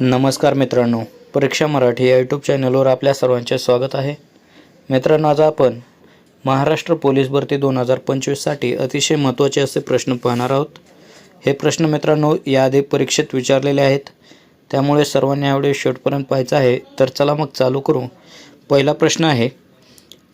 नमस्कार मित्रांनो परीक्षा मराठी या यूट्यूब चॅनलवर आपल्या सर्वांचे स्वागत आहे. मित्रांनो आज आपण महाराष्ट्र पोलीस भरती दोन हजार पंचवीससाठी अतिशय महत्त्वाचे असे प्रश्न पाहणार आहोत. हे प्रश्न मित्रांनो याआधी परीक्षेत विचारलेले आहेत. त्यामुळे सर्वांनी यावेळी शेवटपर्यंत पाहायचं आहे. तर चला मग चालू करू. पहिला प्रश्न आहे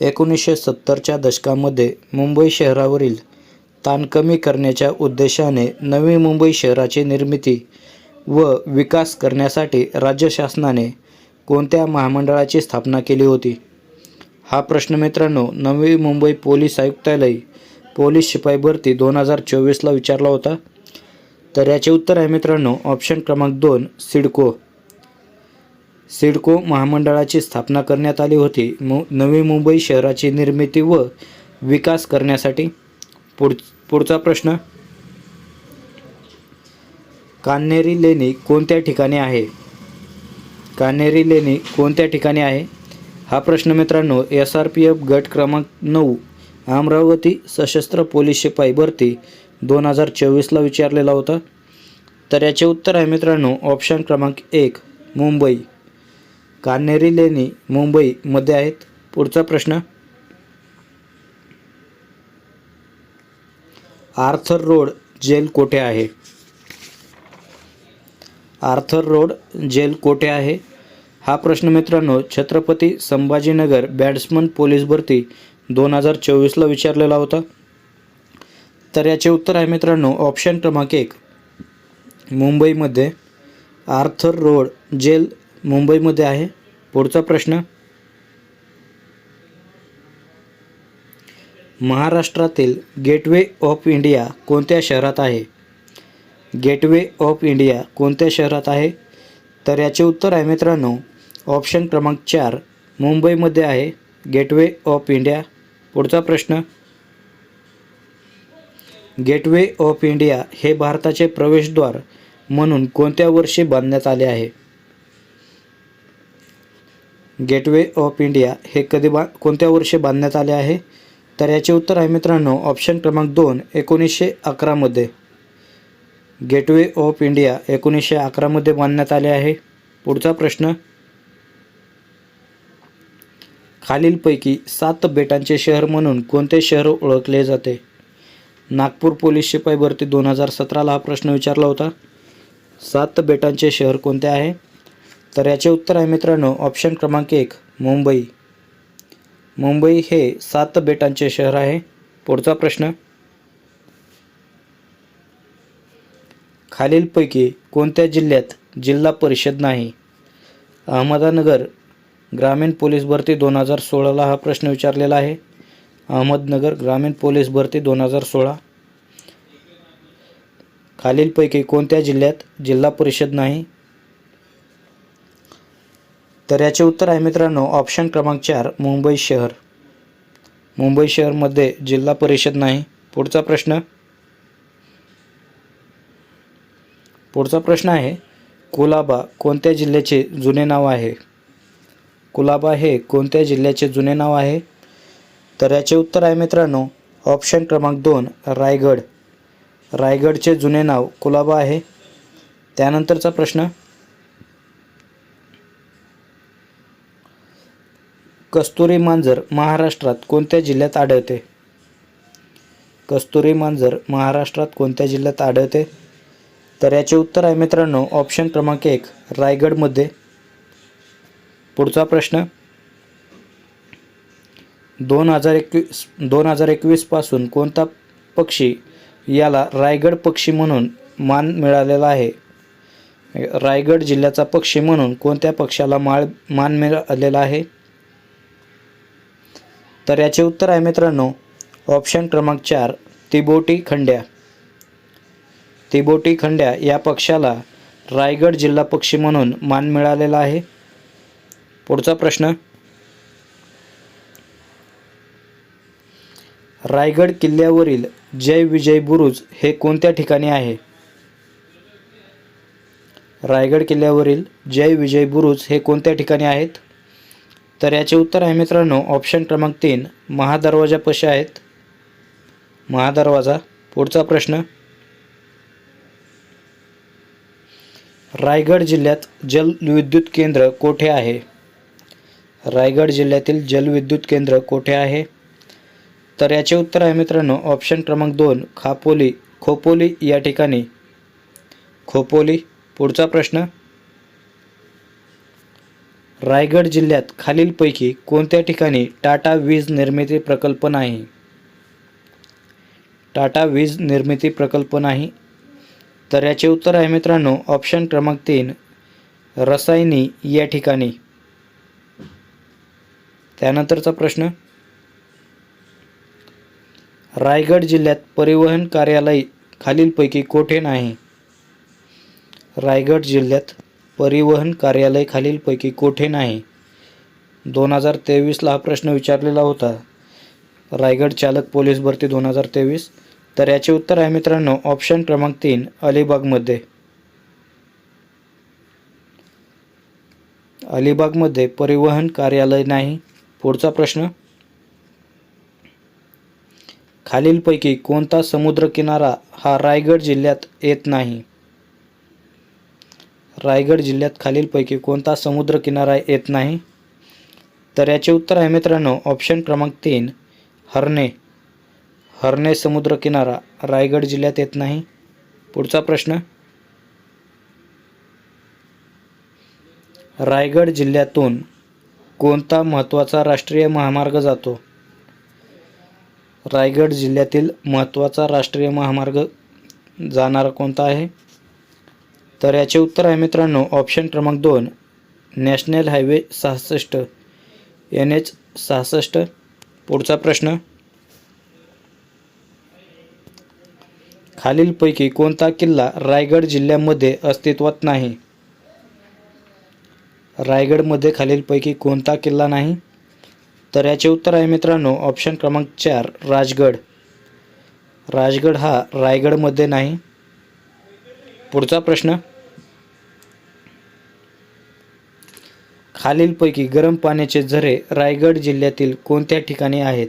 एकोणीसशे सत्तरच्या दशकामध्ये मुंबई शहरावरील ताण कमी करण्याच्या उद्देशाने नवी मुंबई शहराची निर्मिती व विकास करण्यासाठी राज्य शासनाने कोणत्या महामंडळाची स्थापना केली होती? हा प्रश्न मित्रांनो नवी मुंबई पोलीस आयुक्तालय पोलीस शिपाई भरती दोन हजार चोवीसला विचारला होता. तर याचे उत्तर आहे मित्रांनो ऑप्शन क्रमांक दोन सिडको. सिडको महामंडळाची स्थापना करण्यात आली होती. मु नवी मुंबई शहराची निर्मिती व विकास करण्यासाठी पुढ पुढचा प्रश्न. कान्हेरी लेणी कोणत्या ठिकाणी आहे? कान्हेरी लेणी कोणत्या ठिकाणी आहे? हा प्रश्न मित्रांनो एस आर पी एफ गट क्रमांक नऊ अमरावती सशस्त्र पोलीस शिपाई भरती दोन हजार चोवीसला विचारलेला होता. तर याचे उत्तर आहे मित्रांनो ऑप्शन क्रमांक एक मुंबई. कान्हेरी लेणी मुंबईमध्ये आहेत. पुढचा प्रश्न. आर्थर रोड जेल कोठे आहे? आर्थर रोड जेल कोठे आहे? हा प्रश्न मित्रांनो छत्रपती संभाजीनगर बॅट्समन पोलीस भरती दोन हजार चोवीसला विचारलेला होता. तर याचे उत्तर आहे मित्रांनो ऑप्शन क्रमांक एक मुंबईमध्ये आर्थर रोड जेल मुंबईमध्ये आहे. पुढचा प्रश्न महाराष्ट्रातील गेटवे ऑफ इंडिया कोणत्या शहरात आहे? गेटवे ऑफ इंडिया कोणत्या शहरात आहे? तर याचे उत्तर आहे मित्रांनो ऑप्शन क्रमांक चार मुंबईमध्ये आहे. Gateway of India. पुढचा प्रश्न. गेटवे ऑफ इंडिया हे भारताचे प्रवेशद्वार म्हणून कोणत्या वर्षी बांधण्यात आले आहे? गेटवे ऑफ इंडिया हे कधी बा कोणत्या वर्षी बांधण्यात आले आहे? तर याचे उत्तर आहे मित्रांनो ऑप्शन क्रमांक दोन एकोणीसशे अकरामध्ये गेटवे ऑफ इंडिया एकोणीसशे अकरामध्ये बांधण्यात आले आहे. पुढचा प्रश्न. खालीलपैकी सात बेटांचे शहर म्हणून कोणते शहर ओळखले जाते? नागपूर पोलीस शिपाई भरती दोन हजार सतराला हा प्रश्न विचारला होता. सात बेटांचे शहर कोणते आहे? तर याचे उत्तर आहे मित्रांनो ऑप्शन क्रमांक एक मुंबई. मुंबई हे सात बेटांचे शहर आहे. पुढचा प्रश्न. खालीलपैकी कोणत्या जिल्ह्यात जिल्हा परिषद नाही? अहमदनगर ग्रामीण पोलीस भरती दोन हजार सोळाला हा प्रश्न विचारलेला आहे. अहमदनगर ग्रामीण पोलीस भरती दोन हजार सोळा. खालीलपैकी कोणत्या जिल्ह्यात जिल्हा परिषद नाही? तर याचे उत्तर आहे मित्रांनो ऑप्शन क्रमांक चार मुंबई शहर. मुंबई शहरमध्ये जिल्हा परिषद नाही. पुढचा प्रश्न पुढचा प्रश्न आहे कुलाबा कोणत्या जिल्ह्याचे जुने नाव आहे? कुलाबा हे कोणत्या जिल्ह्याचे जुने नाव आहे? तर याचे उत्तर आहे मित्रांनो ऑप्शन क्रमांक दोन रायगड. रायगडचे जुने नाव कुलाबा आहे. त्यानंतरचा प्रश्न कस्तुरी मांजर महाराष्ट्रात कोणत्या जिल्ह्यात आढळते? कस्तुरी मांजर महाराष्ट्रात कोणत्या जिल्ह्यात आढळते? तर याचे उत्तर आहे मित्रांनो ऑप्शन क्रमांक एक रायगडमध्ये. पुढचा प्रश्न. दोन हजार एकवीस दोन हजार एकवीसपासून कोणता पक्षी याला रायगड पक्षी म्हणून मान मिळालेला आहे? रायगड जिल्ह्याचा पक्षी म्हणून कोणत्या पक्षाला माळ मान मिळालेला आहे? तर याचे उत्तर आहे मित्रांनो ऑप्शन क्रमांक चार तिबोटी खंड्या. तिबोटी खंड्या या पक्षाला रायगड जिल्हा पक्षी म्हणून मान मिळालेला आहे. पुढचा प्रश्न. रायगड किल्ल्यावरील जय विजय बुरुज हे कोणत्या ठिकाणी आहे? रायगड किल्ल्यावरील जय विजय बुरुज हे कोणत्या ठिकाणी आहेत? तर याचे उत्तर आहे मित्रांनो ऑप्शन क्रमांक तीन महादरवाजापाशी आहेत. महादरवाजा. पुढचा प्रश्न. रायगड जिल्ह्यात जलविद्युत केंद्र कोठे आहे? रायगड जिल्ह्यातील जलविद्युत केंद्र कोठे आहे? तर याचे उत्तर आहे मित्रांनो ऑप्शन क्रमांक दोन खापोली. खोपोली या ठिकाणी. खोपोली पुढचा प्रश्न. रायगड जिल्ह्यात खालीलपैकी कोणत्या ठिकाणी टाटा वीज निर्मिती प्रकल्प नाही? टाटा वीज निर्मिती प्रकल्प नाही तर याचे उत्तर आहे मित्रांनो ऑप्शन क्रमांक तीन रसायनी या ठिकाणी. त्यानंतरचा प्रश्न रायगड जिल्ह्यात परिवहन कार्यालय खालीलपैकी कोठे नाही? रायगड जिल्ह्यात परिवहन कार्यालय खालीलपैकी कोठे नाही? दोन हजार तेवीसला हा प्रश्न विचारलेला होता. रायगड चालक पोलीस भरती दोन हजार तेवीस तर याचे उत्तर आहे मित्रांनो ऑप्शन क्रमांक तीन अलिबागमध्ये. अलिबागमध्ये परिवहन कार्यालय नाही? पुढचा प्रश्न. खालीलपैकी कोणता समुद्रकिनारा हा रायगड जिल्ह्यात येत नाही? रायगड जिल्ह्यात खालीलपैकी कोणता समुद्रकिनारा येत नाही? तर याचे उत्तर आहे मित्रांनो ऑप्शन क्रमांक तीन हरणे. हरणे समुद्रकिनारा रायगड जिल्ह्यात येत नाही? पुढचा प्रश्न. रायगड जिल्ह्यातून कोणता महत्त्वाचा राष्ट्रीय महामार्ग जातो? रायगड जिल्ह्यातील महत्त्वाचा राष्ट्रीय महामार्ग जाणारा कोणता आहे? तर याचे उत्तर आहे मित्रांनो ऑप्शन क्रमांक दोन नॅशनल हायवे सहासष्ट एन एच सहासष्ट. पुढचा प्रश्न. खालीलपैकी कोणता किल्ला रायगड जिल्ह्यामध्ये अस्तित्वात नाही? रायगडमध्ये खालीलपैकी कोणता किल्ला नाही? तर याचे उत्तर आहे मित्रांनो ऑप्शन क्रमांक चार राजगड. राजगड हा रायगडमध्ये नाही. पुढचा प्रश्न. खालीलपैकी गरम पाण्याचे झरे रायगड जिल्ह्यातील कोणत्या ठिकाणी आहेत?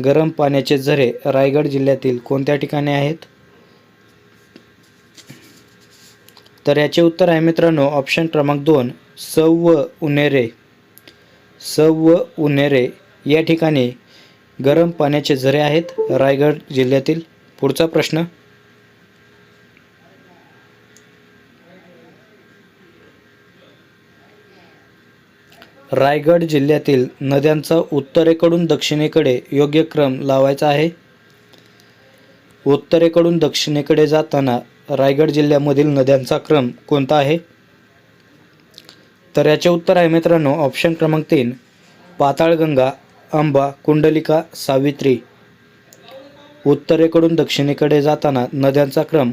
गरम पाण्याचे झरे रायगड जिल्ह्यातील कोणत्या ठिकाणी आहेत? तर याचे उत्तर आहे मित्रांनो ऑप्शन क्रमांक दोन सव्व उनेरे. सव्व उनेरे या ठिकाणी गरम पाण्याचे झरे आहेत रायगड जिल्ह्यातील. पुढचा प्रश्न रायगड जिल्ह्यातील नद्यांचा उत्तरेकडून दक्षिणेकडे योग्य क्रम लावायचा आहे. उत्तरेकडून दक्षिणेकडे जाताना रायगड जिल्ह्यामधील नद्यांचा क्रम कोणता आहे? तर याचे उत्तर आहे मित्रांनो ऑप्शन क्रमांक तीन पाताळगंगा अंबा कुंडलिका सावित्री. उत्तरेकडून दक्षिणेकडे जाताना नद्यांचा क्रम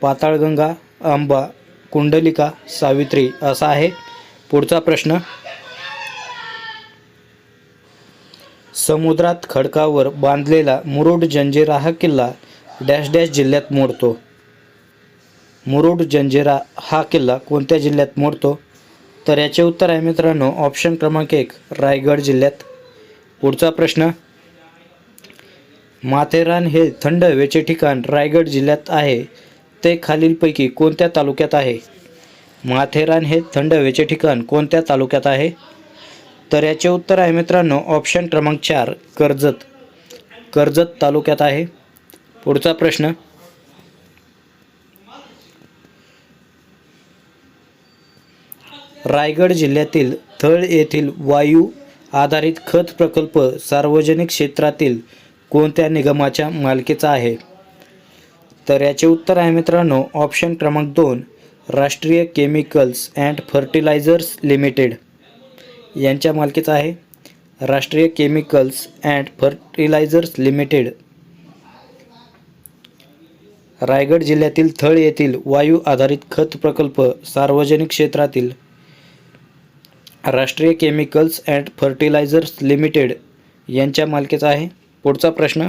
पाताळगंगा अंबा कुंडलिका सावित्री असा आहे. पुढचा प्रश्न समुद्रात खडकावर बांधलेला मुरुड जंजिरा हा किल्ला डॅश डॅश जिल्ह्यात मोडतो. मुरुड जंजिरा हा किल्ला कोणत्या जिल्ह्यात मोडतो? तर याचे उत्तर आहे मित्रांनो ऑप्शन क्रमांक एक रायगड जिल्ह्यात. पुढचा प्रश्न माथेरान हे थंड हवेचे ठिकाण रायगड जिल्ह्यात आहे ते खालीलपैकी कोणत्या तालुक्यात आहे? माथेरान हे थंड हवेचे ठिकाण कोणत्या तालुक्यात आहे? तर याचे उत्तर आहे मित्रांनो ऑप्शन क्रमांक चार कर्जत. कर्जत तालुक्यात आहे. पुढचा प्रश्न. रायगड जिल्ह्यातील थळ येथील वायू आधारित खत प्रकल्प सार्वजनिक क्षेत्रातील कोणत्या निगमाच्या मालकीचा आहे? तर याचे उत्तर आहे मित्रांनो ऑप्शन क्रमांक दोन राष्ट्रीय केमिकल्स अँड फर्टिलायझर्स लिमिटेड यांच्या मालकीचा आहे. Rashtriya chemicals and fertilizers limited. Raigad जिल्ह्यातील थळ येथील वायू आधारित खत प्रकल्प सार्वजनिक क्षेत्रातील राष्ट्रीय केमिकल्स अँड फर्टिलायझर्स लिमिटेड यांच्या मालकीचा आहे. पुढचा प्रश्न.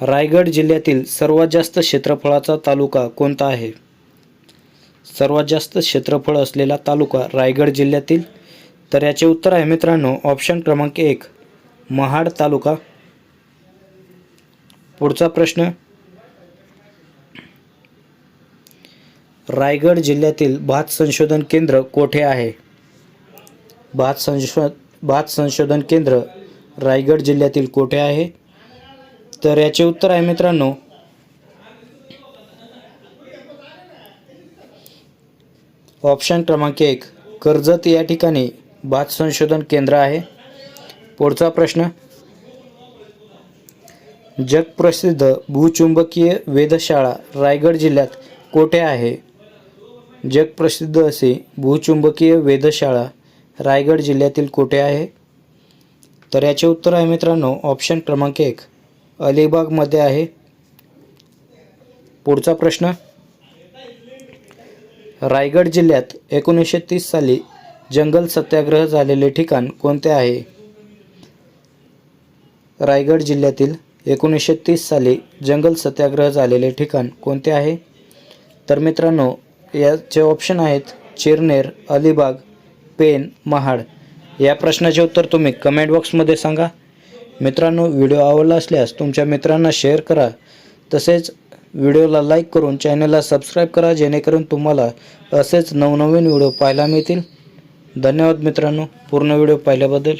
रायगड जिल्ह्यातील सर्वात जास्त क्षेत्रफळाचा तालुका कोणता आहे? सर्वात जास्त क्षेत्रफळ असलेला तालुका रायगड जिल्ह्यातील. तर याचे उत्तर आहे मित्रांनो ऑप्शन क्रमांक एक महाड तालुका. पुढचा प्रश्न रायगड जिल्ह्यातील भात संशोधन केंद्र कोठे आहे? भात संशो भात संशोधन केंद्र रायगड जिल्ह्यातील कोठे आहे? तर याचे उत्तर आहे मित्रांनो ऑप्शन क्रमांक एक कर्जत या ठिकाणी भात संशोधन केंद्र आहे. पुढचा प्रश्न जगप्रसिद्ध भूचुंबकीय वेधशाळा रायगड जिल्ह्यात कोठे आहे? जगप्रसिद्ध असे भूचुंबकीय वेधशाळा रायगड जिल्ह्यातील कोठे आहे? तर याचे उत्तर आहे मित्रांनो ऑप्शन क्रमांक एक अलिबागमध्ये आहे. पुढचा प्रश्न रायगड जिल्ह्यात एकोणीसशे तीस साली जंगल सत्याग्रह झालेले ठिकाण कोणते आहे? रायगड जिल्ह्यातील एकोणीसशे तीस साली जंगल सत्याग्रह झालेले ठिकाण कोणते आहे? तर मित्रांनो याचे ऑप्शन आहेत चिरनेर अलिबाग पेन महाड. या प्रश्नाचे उत्तर तुम्ही कमेंट बॉक्समध्ये सांगा. मित्रांनो व्हिडिओ आवडला असल्यास तुमच्या मित्रांना शेअर करा. तसेच व्हिडिओला लाईक करून चॅनलला सबस्क्राईब करा जेणेकरून तुम्हाला असेच नवनवीन व्हिडिओ पाहायला मिळतील. धन्यवाद मित्रांनो. पूर्ण व्हिडिओ पाहिल्याबद्दल.